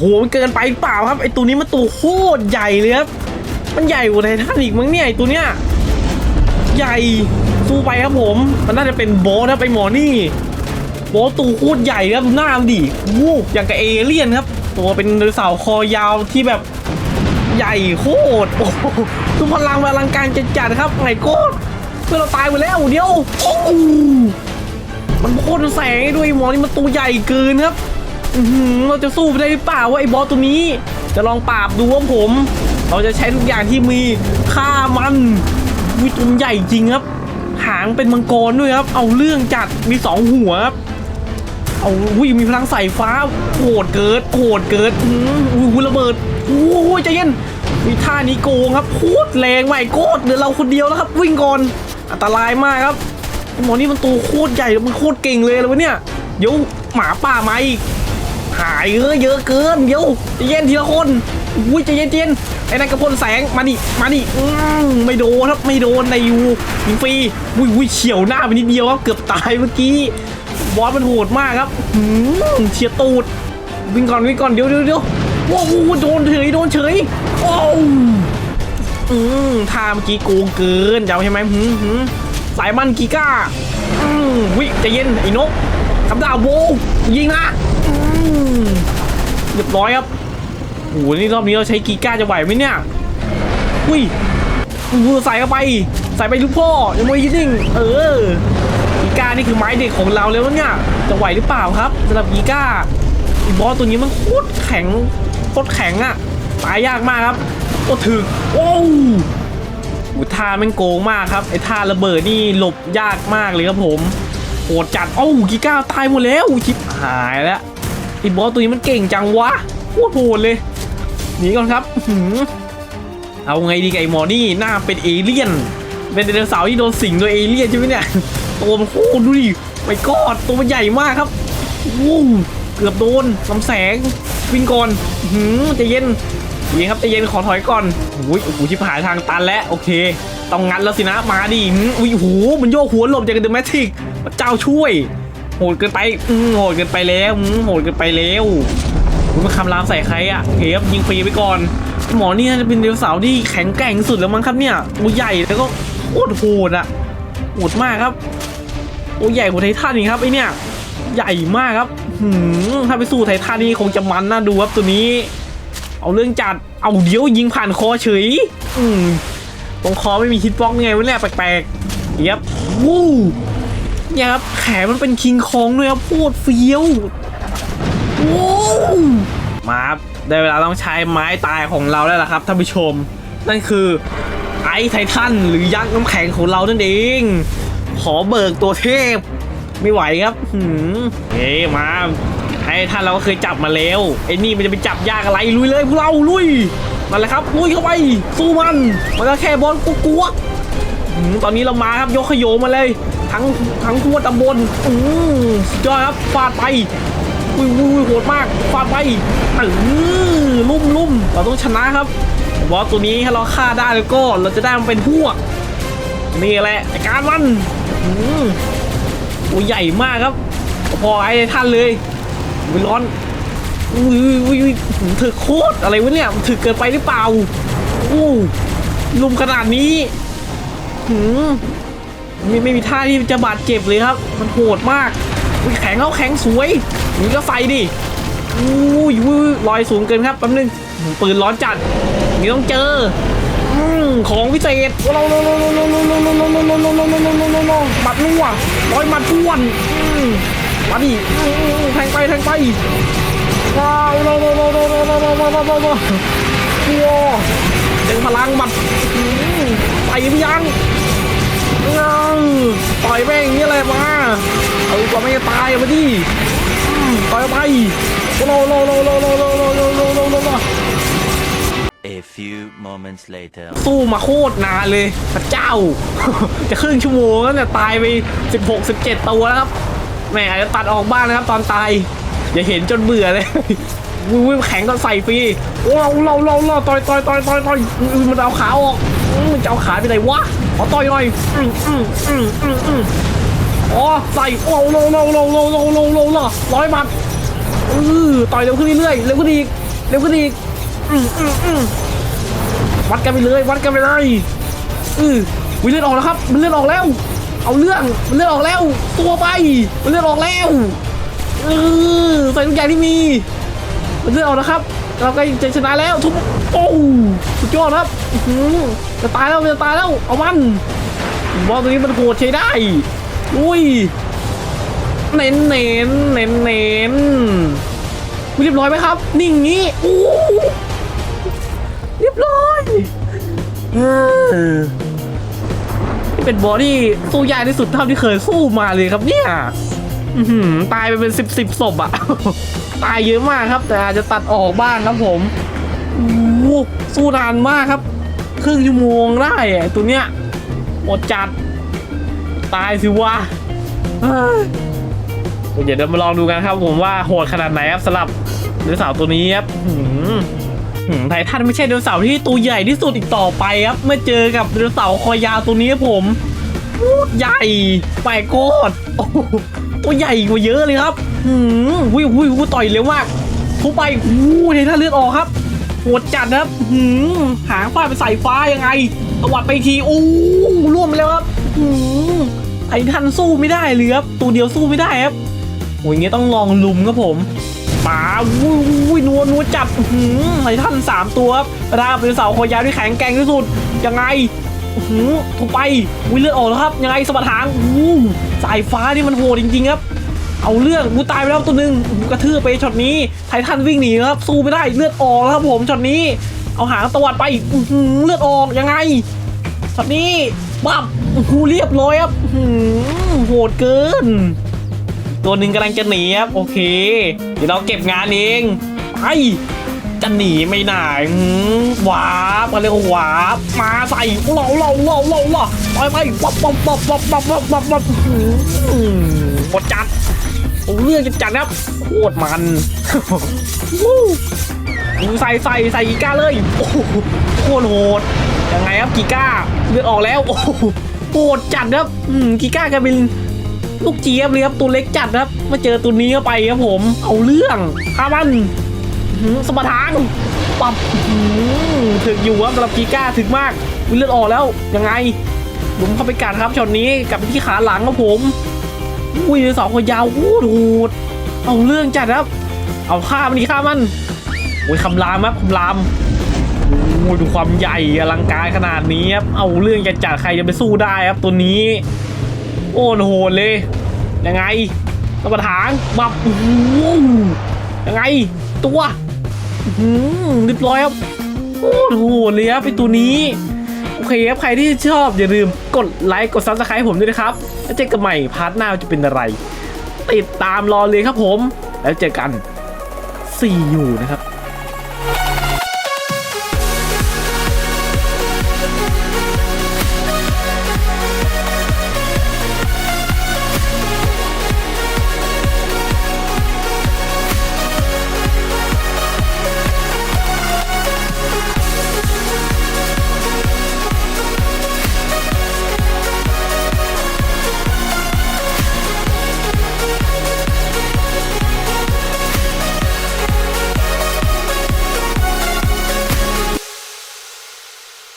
โหมันเกินไปเปล่าครับไอตัวนี้มันตัวโคตรใหญ่เลยครับมันใหญ่กว่าไททันอีกมั้งเนี่ยไอตัวเนี้ยใหญ่สู้ไปครับผม มันน่าจะเป็นโบสนะไปหมอนี่ โบสตัวโคตรใหญ่ครับหน้ามันดิวูบอย่างกับเอเลี่ยนครับ ตัวเป็นเสาคอยาวที่แบบใหญ่โคตรโอ้โหดูพลังอลังการจัดๆครับไงโก้เพื่อเราตายไปแล้วเดียวโอ้มันโคตรแสงด้วยหมอนี่มันตัวใหญ่เกินครับ อื้อหือเราจะสู้ไปได้หรือเปล่าว่าไอ้บอสตัวนี้ จะลองปราบดูว่าผม เราจะใช้ทุกอย่างที่มีฆ่ามันวิตัวมันใหญ่จริงครับ หางเป็นมังกรด้วยครับ เอาเรื่องจัดมีสองหัวครับเอาวิมีพลังสายฟ้าโหดเกิดโหดเกิดอื้ออุ้ยระเบิดโอ้ยใจเย็นมีท่านี้โกงครับโคตรแรงใหม่โคตรเดี๋ยวเราคนเดียวแล้วครับ วิ่งก่อนอันตรายมากครับไอ้หมอนี่มันตัวโคตรใหญ่มันโคตรเก่งเลยเลยวะเนี่ยเดี๋ยวหมาป่ามาอีก หายเยอะเยอะเกินเดี๋ยวใจะเย็นทีละคนอุ้ยใจะเย็นใจเย็นไอ้นั่นกระพ่นแสงมาดิมาดิอืมไม่โดนครับไม่โดนในยูยิงฟรีอุ้ยอุ้ยเฉียวหน้าไปนิดเดียวครับเกือบตายเมื่อกี้บอสมันโหดมากครับหืมเฉียดตูดวิ่งก่อนวิ่งก่อนเดี๋ยวเดี๋ยวเดี๋ยวว้าวว้าวโดนเฉยโดนเฉยโอ้อืมท่าเมื่อกี้โกงเกินจะเอาใช่ไหมหืมหืมสายมันกีก้าอืมวิใจเย็นไอ้นกคำดาบโวยิงนะ เรียบร้อยครับโอ้โหนี่รอบนี้เราใช้กีก้าจะไหวไหมเนี่ย อุ้ยอู้ใส่เข้าไป ใส่ไปลูกพ่อยังไม่ยิงเออกีก้านี่คือไม้เด็กของเราแล้วเนี่ยจะไหวหรือเปล่าครับสำหรับกีก้าอีบอสตัวนี้มันโคตรแข็งโคตรแข็งอะตายยากมากครับโอ้ถึกโอ้วอุท่าแม่งโกงมากครับไอ้ท่าระเบิดนี่หลบยากมากเลยครับผมโหดจัดโอ้กีก้าตายหมดแล้วชิบหายแล้ว ไอ้บอสตัวนี้มันเก่งจังวะโคตรโหดเลยหนีก่อนครับเอาไงดีไอ้หมอนี่หน้าเป็นเอเลี่ยน เป็นไดโนเสาร์ที่โดนสิงโดยเอเลี่ยนใช่ไหมเนี่ยตัวมันโคตรดูดิไม่กอดตัวมันใหญ่มากครับวู้เกือบโดนลำแสงวิ่งก่อนหือใจเย็นใจเย็นครับใจเย็นขอถอยก่อนโอ้ยโอ้โหชิบหายทางตันแล้วโอเค ต้องงัดแล้วสินะมาดิอุ้ยโอ้โหมันโยกหัวหลบจากเดอะแมทริกเจ้าช่วย โหดเกินไปอืมโหดเกินไปแล้วอืมโหดเกินไปแล้วคุณมาคำรามใส่ใครอะโอเคครับยิงฟรีไปก่อน หมอนี่น่าจะเป็นไดโนเสาร์ที่แข็งแกร่งสุดแล้วมั้งครับเนี่ยตัวใหญ่แล้วก็โคตรโหดอะโหดมากครับโอ้ใหญ่กว่าไททันอีกครับไอเนี่ยใหญ่มากครับหืมถ้าไปสู้ไททันนี่คงจะมันน่าดูครับตัวนี้ เอาเรื่องจัดเอาเดี๋ยวยิงผ่านคอเฉย อืมตรงคอไม่มีฮิตบ็อกไงวะเนี่ยแปลกๆเย็บวู้ เนี่ยครับแขนมันเป็นคิงคองด้วยครับโคตรเฟี้ยวว้มาครับได้เวลาต้องใช้ไม้ตายของเราแล้วล่ะครับท่านผู้ชม นั่นคือไอไททันหรือยักษ์น้ำแข็งของเรานั่นเอง ขอเบิกตัวเทพ ไม่ไหวครับหืมเฮ้มาไอ้ท่านเราก็เคยจับมาแล้วไอ้นี่มันจะไปจับยากอะไรลุยเลยพวกเราลุยมาเลยครับลุยเข้าไปสู้มัน มันก็แค่บอลกุ๊กกัว ตอนนี้เรามาครับยกขยโยมาเลย ทั้งทั้งทั่วตำบลอืมสุดยอดครับฟาดไปอุ้ยอุ้ยโหดมากฟาดไปเออลุ่มลุ่มเราต้องชนะครับบอสตัวนี้ถ้าเราฆ่าได้แล้วก็เราจะได้มันเป็นพวก นี่แหละจัดการมันอืมโอ้ใหญ่มากครับ พอไอ้ท่านเลยมันร้อนอุ้ยอุ้ยอุ้ยถือโคตรอะไรวะเนี่ยถือเกินไปหรือเปล่าอู้ลุมขนาดนี้ หืมไม่ไม่มีท่าที่จะบาดเจ็บเลยครับ มันโหดมากแข็งเขาแข็งสวยนี่ก็ใส่ดิอุ้ยอุ้ยลอยสูงเกินครับแป๊บนึงปืนร้อนจัดนี่ต้องเจออืมของพิเศษเราเราเราเราเราเราเราเราเราเราเราเราเราเราบัดนัวร้อยมัดท้วนอืมมาดิอืมแทงไปแทงไปว้าวเราเราเราเราเราเราเราเราเราเราว้าวเต็มพลังบัดอืม ไปพี่ยังยังต่อยแม่งอย่างนี้เลยมาเอากว่าไม่จะตายมาดิต่อยไปโลโลโลโลโลโลโลโลโลโลโล A few moments later. สู้มาโคตรนานเลยพระเจ้า จะครึ่งชั่วโมงแล้วเนี่ยตายไป 16 17 ตัวแล้วครับแหมอาจจะตัดออกบ้างนะครับ ตอนตาย อย่าเห็นจนเบื่อเลยวิวแข็งก็ใส่ฟรีเราเราเราเราต่อยต่อยต่อยต่อยต่อยมันเอาขาออก มมันจะเอาขาไปไหนวะขอต่อยหน่อยอืมอืมอืมอืมอืมอ๋อใส่โอ้โลโลโลโลโลโลโลโลร้อยหมัดอือต่อยเร็วขึ้นเรื่อยๆเร็วขึ้นอีกเร็วขึ้นอีกอืมอืมอืมวัดกันไปเลยวัดกันไปเลยอือวิเลือดออกแล้วครับ มันเลือดออกแล้ว เอาเรื่องมันเลือดออกแล้ว ตัวไปมันเลือดออกแล้วเออใส่ทุกอย่างที่มี เลือดออกนะครับ เราก็จะชนะแล้วทุบโอ้สุดยอดครับอื้อจะตายแล้วจะตายแล้วเอามันบอลตัวนี้มันโหดใช้ได้อุ้ยเน้นเน้นเน้นเน้นเรียบร้อยไหมครับ นิ่งงี้โอ้เรียบร้อยเออนี่เป็นบอสที่สู้ยากที่สุดเท่าที่เคยสู้มาเลยครับเนี่ยตายไปเป็นสิบสิบศพอะ ตายเยอะมากครับ แต่อาจจะตัดออกบ้างครับผมสู้นานมากครับ ครึ่งชั่วโมงได้ตัวเนี้ยหมดจัด ตายสิวะเฮ้ยเดี๋ยวเรามาลองดูกันครับ ผมว่าโหดขนาดไหนครับสำหรับไดโนเสาร์ตัวนี้ครับไททันไม่ใช่ไดโนเสาร์ที่ตัวใหญ่ที่สุดอีกต่อไปครับ เมื่อเจอกับไดโนเสาร์คอยาวตัวนี้ผมใหญ่ไปโกด โอ้โหตัวใหญ่กว่าเยอะเลยครับหืมวิววิวต่อยเร็วมากทุบไปอู้ไททันเลือดออกครับโหดจัดนะครับหืมหางฟาดไปใส่ฟ้ายังไงตวัดไปอีกทีอู้ร่วมไปแล้วครับหืมไอ้ทันสู้ไม่ได้เลยครับตัวเดียวสู้ไม่ได้ครับโอ้ยงเงี้ยต้องลองลุมครับผมป่าวุ้ยวุ้ยนัวนัวจับหือไอ้ทันสามตัวครับราบเป็นเสาคอยาวที่แข็งแกร่งที่สุดยังไง หือถูกไปวิเลือดออกแล้วครับ ยังไงสะบัดหางอู้สายฟ้านี่มันโหดจริงๆครับ เอาเรื่องกูตายไปแล้วตัวหนึ่งหือกระทืบไปช็อตนี้ ไททันวิ่งหนีครับ สู้ไม่ได้เลือดออกแล้วครับผมช็อตนี้ เอาหางตวัดไปหือเลือดออกยังไงช็อตนี้บับโอ้โหเรียบร้อยครับหือโหดเกิน ตัวหนึ่งกำลังจะหนีครับ โอเค เดี๋ยวเราเก็บงานเองไป จะหนีไม่ได้อื้อหือหวาบมาเร็วหวาบมาใส่เหล่าเหล่าเหล่าเหล่าเหล่าไปไปวับวับวับวับวับวับวับวับอื้อหือหมดจัดเรื่องจะจัดครับโคตรมันใส่ใส่ใส่กีก้าเลยโอ้โหโคตรโหดยังไงครับกีก้าเลือดออกแล้วโอ้โหโหดจัดครับกีก้ากลายเป็นลูกเจี๊ยบเลยครับตัวเล็กจัดครับมาเจอตัวนี้เข้าไปครับผม เอาเรื่องข้ามัน สมบัติทางปับถึกอยู่ครับสำหรับกีก้าถึกมากอุ๊ยเลือดออกแล้วยังไงลุมเข้าไปกัดครับช็อตนี้กลับไปที่ขาหลังครับผมอุ้ยสองคนยาวโอ้โหดเอาเรื่องจัดครับ เอาฆ่ามันดีฆ่ามันโอ้ยคำรามครับคำรามโอ้ยดูความใหญ่อลังการขนาดนี้ครับเอาเรื่องจะจัดใครจะไปสู้ได้ครับตัวนี้ โอ้โหดเลยยังไงตะปะถางบับยังไงตัว หืมเรียบร้อยครับโอ้โหเลยครับไอตัวนี้ โอเคครับใครที่ชอบอย่าลืมกดไลค์กดซับสไครต์ผมด้วยนะครับ แล้วเจอกันใหม่พาร์ทหน้าจะเป็นอะไร ติดตามรอเลยครับผม แล้วเจอกัน See you นะครับ